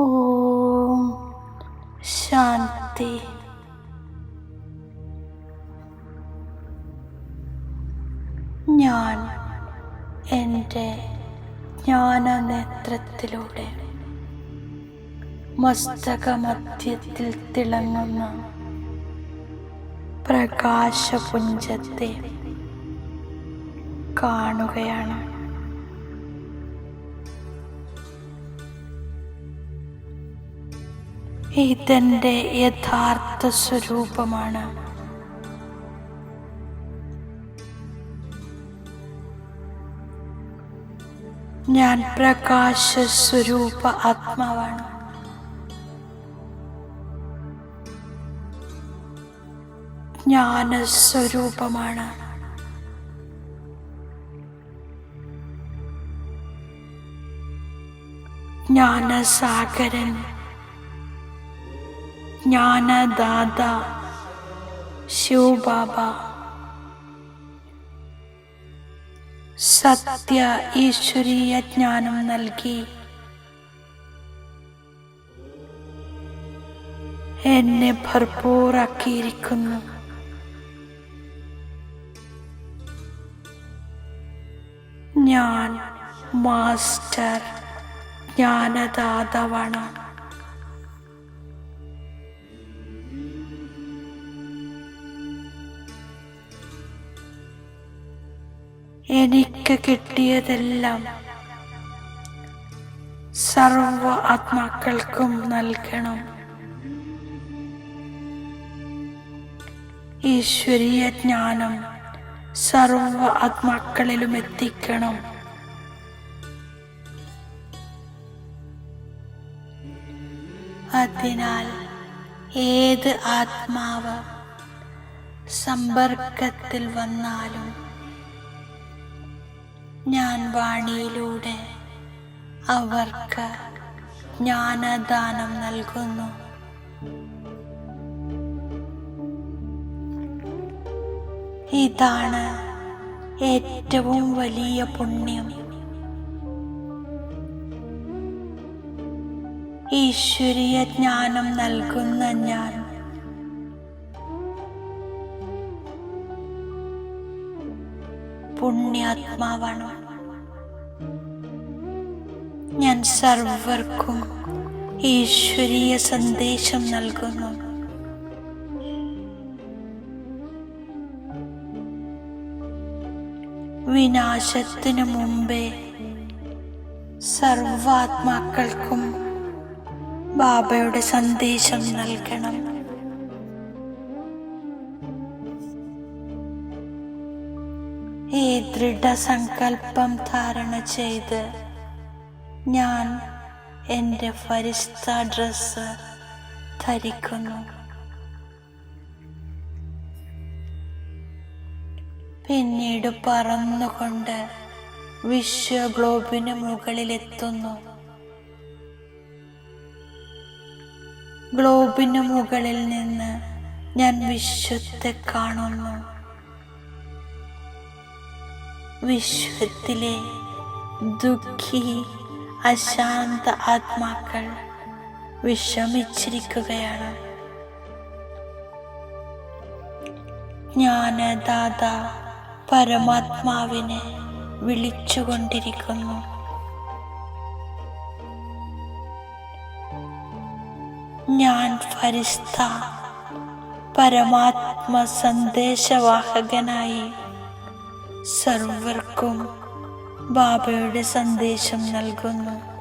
ഓം ശാന്തി. ഞാൻ എന്റെ ജ്ഞാനനേത്രത്തിലൂടെ മസ്തകമധ്യത്തിൽ തിളങ്ങുന്ന പ്രകാശപുഞ്ചത്തെ കാണുകയാണ്. ഇതെന്റെ യഥാർത്ഥ സ്വരൂപമാണ്. ഞാൻ പ്രകാശ സ്വരൂപ ആത്മാവാണ്. ജ്ഞാനസ്വരൂപമാണ്. ജ്ഞാനസാഗരൻ ജ്ഞാനദാത ശിവബാബ. സത്യ ഈശ്വരീയ ജ്ഞാനം നൽകി. എന്നെ ഭർപ്പൂറാക്കിയിരിക്കുന്നു. ഞാൻ മാസ്റ്റർ ജ്ഞാനദാതാവാണ്. എനിക്ക് കിട്ടിയതെല്ലാം സർവ ആത്മാക്കൾക്കും നൽകണം. ഈശ്വരീയ ജ്ഞാനം സർവ ആത്മാക്കളിലും എത്തിക്കണം. അതിനാൽ ഏത് ആത്മാവ് സമ്പർക്കത്തിൽ വന്നാലും ഞാൻ വാണിയിലൂടെ അവർക്ക് ജ്ഞാനദാനം നൽകുന്നു. ഇതാണ് ഏറ്റവും വലിയ പുണ്യം. ഈശ്വരീയ ജ്ഞാനം നൽകുന്ന ഞാൻ. പുണ്യാത്മാവാണ്. ഞാൻ സർവർക്കും ഈശ്വരീയ സന്ദേശം നൽകുന്നു. വിനാശത്തിനു മുമ്പേ സർവാത്മാക്കൾക്കും ബാബയുടെ സന്ദേശം നൽകണം. ഈ ദൃഢസങ്കല്പം ധാരണ ചെയ്ത് ഞാൻ എന്റെ ഫരിസ്ത ഡ്രസ്സ് ധരിക്കുന്നു. പിന്നീട് പറന്നുകൊണ്ട് വിശ്വ ഗ്ലോബിന് മുകളിലെത്തുന്നു. ഗ്ലോബിന് മുകളിൽ നിന്ന് ഞാൻ വിശ്വത്തെ കാണുന്നു. വിശ്വത്തിലെ ദുഃഖി അശാന്ത ആത്മാക്കൾ വിഷമിച്ചിരിക്കുകയാണ് ജ്ഞാനദാത പരമാത്മാവിനെ വിളിച്ചുകൊണ്ടിരിക്കുന്നു. ഞാൻ ഫരിസ്ത പരമാത്മ സന്ദേശവാഹകനായി സർവർക്കും ബാബയുടെ സന്ദേശം നൽകുന്നു.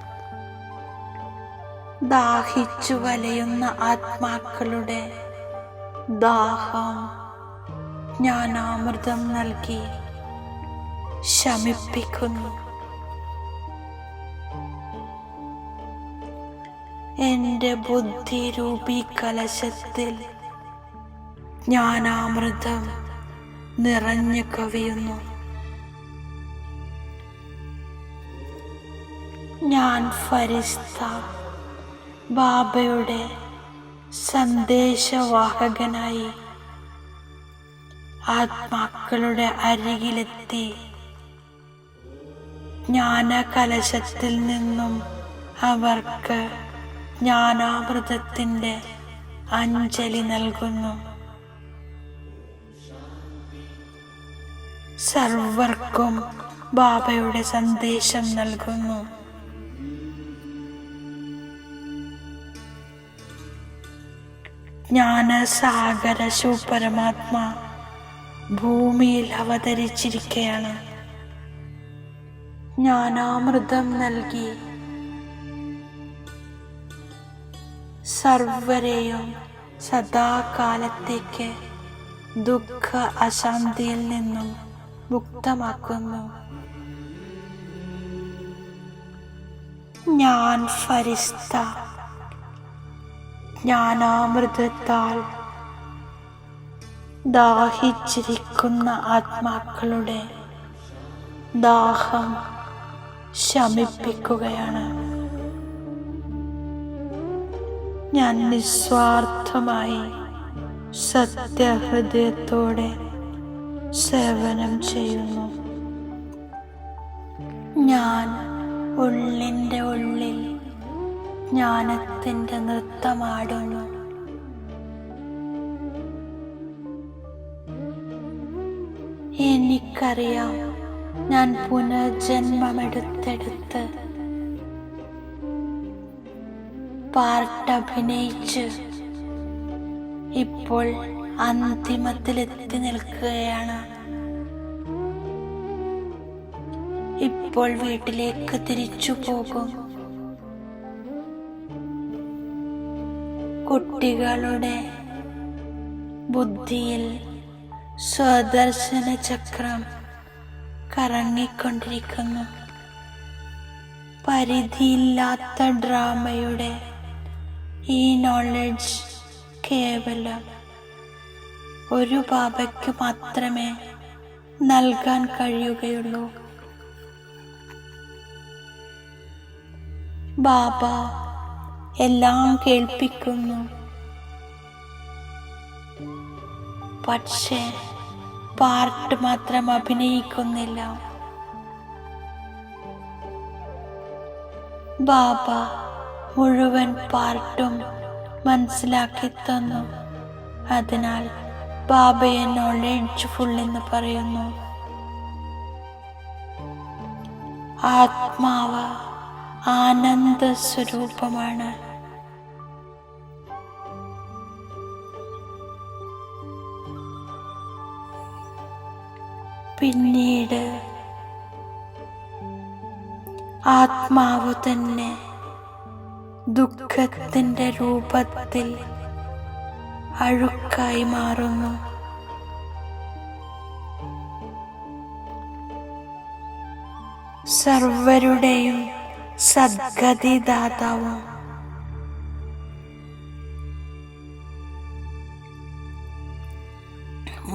ദാഹിച്ചു വലയുന്ന ആത്മാക്കളുടെ ദാഹം ജ്ഞാനാമൃതം നൽകി ശമിപ്പിക്കുന്നു. എന്റെ ബുദ്ധി രൂപി കലശത്തിൽ ജ്ഞാനാമൃതം നിറഞ്ഞു കവിയുന്നു. ഞാൻ ഫരിസ്ത ബാബയുടെ സന്ദേശവാഹകനായി ആത്മാക്കളുടെ അരികിലെത്തി. ജ്ഞാനകലശത്തിൽ നിന്നും അവർക്ക് ജ്ഞാനാമൃതത്തിന്റെ അഞ്ജലി നൽകുന്നു. സർവർക്കും ബാബയുടെ സന്ദേശം നൽകുന്നു. ജ്ഞാനസാഗര ശിവപരമാത്മ ഭൂമിയിൽ അവതരിച്ചിരിക്കുകയാണ് ജ്ഞാനാമൃതം നൽകി സർവരെയും സദാകാലത്തേക്ക് ദുഃഖ അശാന്തിയിൽ നിന്നും മുക്തമാക്കുന്നു. ഞാൻ ഫരിസ്ത. ജ്ഞാനാമൃതത്താൽ ദാഹിച്ചിരിക്കുന്ന ആത്മാക്കളുടെ ദാഹം ശമിപ്പിക്കുകയാണ്. ഞാൻ നിസ്വാർത്ഥമായി സത്യഹൃദയത്തോടെ സേവനം ചെയ്യുന്നു. ഞാൻ ഉള്ളിന്റെ ഉള്ളിൽ ജ്ഞാനത്തിന്റെ നൃത്തമാടുന്നു. എനിക്കറിയാം ഞാൻ പുനർജന്മമെടുത്തെടുത്ത് പാർട്ടഭിനയിച്ച് ഇപ്പോൾ അന്തിമത്തിലെത്തി നിൽക്കുകയാണ്. ഇപ്പോൾ വീട്ടിലേക്ക് തിരിച്ചു പോകും. കുട്ടികളുടെ ബുദ്ധിയിൽ സ്വദർശന ചക്രം കറങ്ങിക്കൊണ്ടിരിക്കുന്നു. പരിധിയില്ലാത്ത ഡ്രാമയുടെ ഈ നോളജ് കേവലം ഒരു ബാബയ്ക്ക് മാത്രമേ നൽകാൻ കഴിയുകയുള്ളൂ. ബാബ എല്ലാം കേൾപ്പിക്കുന്നു. പക്ഷേ പാർട്ട് മാത്രം അഭിനയിക്കുന്നില്ല. ബാബ മുഴുവൻ പാർട്ടും മനസ്സിലാക്കി തന്നു. അതിനാൽ ബാബയെ നോളജ് ഫുൾ എന്ന് പറയുന്നു. ആത്മാവ് ആനന്ദ സ്വരൂപമാണ്. പിന്നീട് ആത്മാവ് തന്നെ ദുഃഖത്തിന്റെ രൂപത്തിൽ അഴുക്കായി മാറുന്നു. സർവരുടെയും സദ്ഗതിദാതാവും.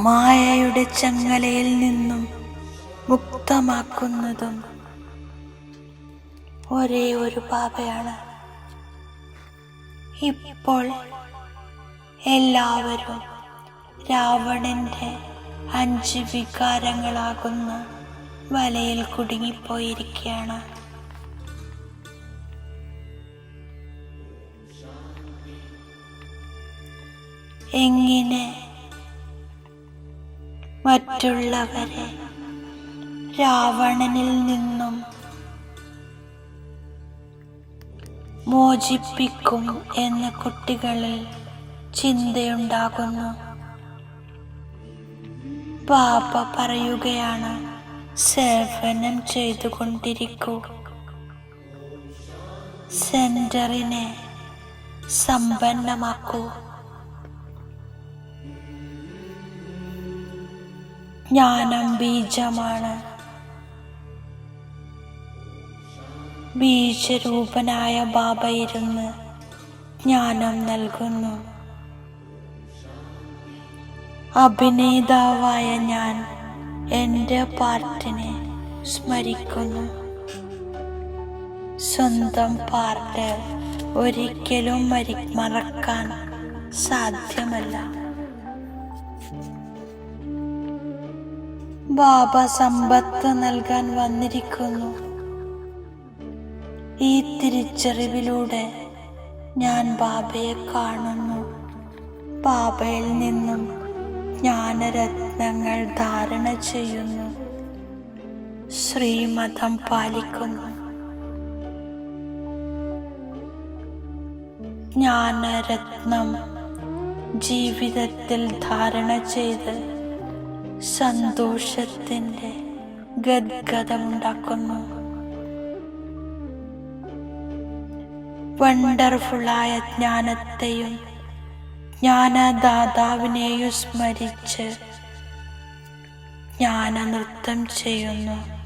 മായയുടെ ചങ്ങലയിൽ നിന്നും മുക്തമാക്കുന്നതും ഒരേ ഒരു പാപയാണ്. ഇപ്പോൾ എല്ലാവരും രാവണന്റെ അഞ്ച് വികാരങ്ങളാകുന്ന. വലയിൽ കുടുങ്ങിപ്പോയിരിക്കുകയാണ്. എങ്ങനെ മറ്റുള്ളവരെ രാവണനിൽ നിന്നും മോചിപ്പിക്കും എന്ന കുട്ടികളിൽ ചിന്തയുണ്ടാകുന്നു. പാപ്പ പറയുകയാണ് സേവനം ചെയ്തുകൊണ്ടിരിക്കൂ. സെന്ററിനെ സമ്പന്നമാക്കൂ. ജ്ഞാനം ബീജമാണ്. ബീജരൂപനായ ബാബ ഇരുന്ന് ജ്ഞാനം നൽകുന്നു. അഭിനേതാവായ ഞാൻ എന്റെ പാർട്ടിനെ സ്മരിക്കുന്നു. സ്വന്തം പാർട്ട് ഒരിക്കലും മരി മറക്കാൻ സാധ്യമല്ല. ബാബ സമ്പത്ത് നൽകാൻ വന്നിരിക്കുന്നു. ഈ തിരിച്ചറിവിലൂടെ ഞാൻ ബാബയെ കാണുന്നു. ബാബയിൽ നിന്നും ജ്ഞാനരത്നങ്ങൾ ധാരണ ചെയ്യുന്നു. ശ്രീമതം പാലിക്കുന്നു. ജ്ഞാനരത്നം ജീവിതത്തിൽ ധാരണ ചെയ്ത് സന്തോഷത്തിന്റെ ഗദ്ഗതമുണ്ടാക്കുന്നു വണ്ടർഫുള്ളായ ജ്ഞാനത്തെയും ജ്ഞാനദാതാവിനെയും സ്മരിച്ച് ജ്ഞാന നൃത്തം ചെയ്യുന്നു.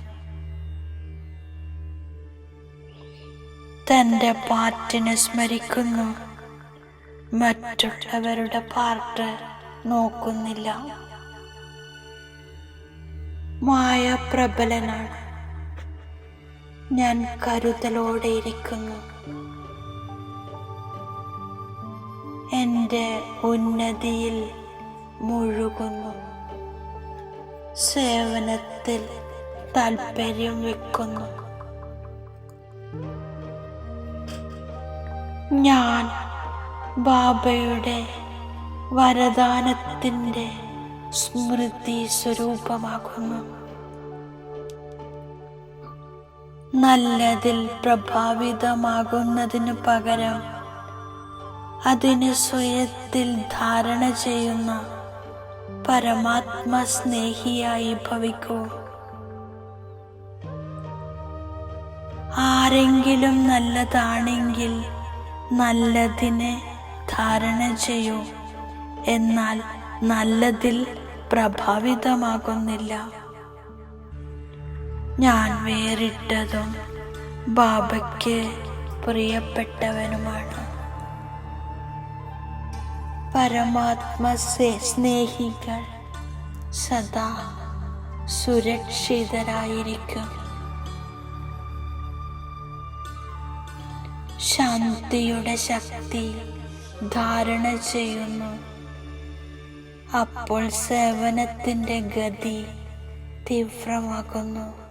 തന്റെ പാട്ടിനെ സ്മരിക്കുന്നു. മറ്റുള്ളവരുടെ പാർട്ട് നോക്കുന്നില്ല. മായ പ്രബലനാണ്. ഞാൻ കരുതലോടെ ഇരിക്കുന്നു. എന്റെ ഉന്നതിയിൽ മുഴുകുന്നു. സേവനത്തിൽ താല്പര്യം വെക്കുന്നു. ഞാൻ ബാബയുടെ വരദാനത്തിന്റെ സ്മൃതി സ്വരൂപമാകുന്നു നല്ലതിൽ പ്രഭാവിതമാകുന്നതിന് പകരം അതിന് സ്വയത്തിൽ ധാരണ ചെയ്യുന്ന പരമാത്മ സ്നേഹിയായി ഭവിക്കൂ. ആരെങ്കിലും നല്ലതാണെങ്കിൽ നല്ലതിനെ ധാരണ ചെയ്യൂ. എന്നാൽ നല്ലതിൽ പ്രഭാവിതമാകുന്നില്ല. ഞാൻ വേറിട്ടതും ബാബയ്ക്ക് പ്രിയപ്പെട്ടവനുമാണ്. പരമാത്മ സ്നേഹികൾ സദാ സുരക്ഷിതരായിരിക്കും. ശാന്തിയുടെ ശക്തി ധാരണ ചെയ്യുന്നു. അപ്പോൾ സേവനത്തിന്റെ ഗതി തീവ്രമാകുന്നു.